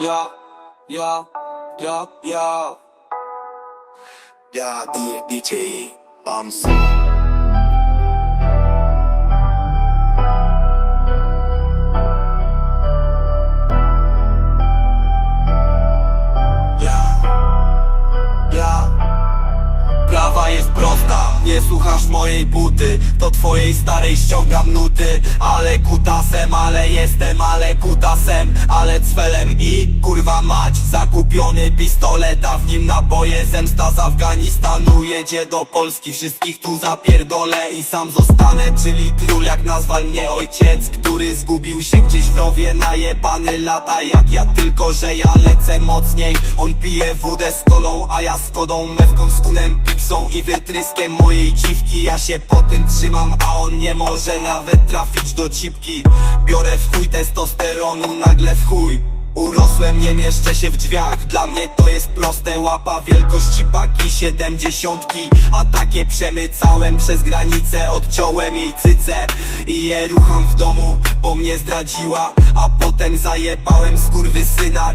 Ja, ja, ja, ja. Ja, DJ Bams. Nie słuchasz mojej buty. To twojej starej ściągam nuty. Ale kutasem, ale jestem, ale kutasem. Ale cwelem i kurwa mać. Zakupiony pistolet, a w nim naboje Zemsta z Afganistanu. Jedzie do Polski Wszystkich tu zapierdolę i sam zostanę. Czyli król jak nazwał mnie ojciec Który zgubił się gdzieś w rowie. Najebany lata jak ja Tylko, że ja lecę mocniej. On pije wódę z kolą, a ja z kodą Mewką z kunem, pipsą i wytryskiem mojej dziwki. Ja się po tym trzymam, a on nie może nawet trafić do cipki. Biorę w chuj testosteronu, nagle w chuj. Urosłem, nie mieszczę się w drzwiach. Dla mnie to jest proste łapa Wielkości paki siedemdziesiątki. A takie przemycałem przez granicę Odciąłem jej cyce I je rucham w domu, bo mnie zdradziła. A potem zajebałem skurwysyna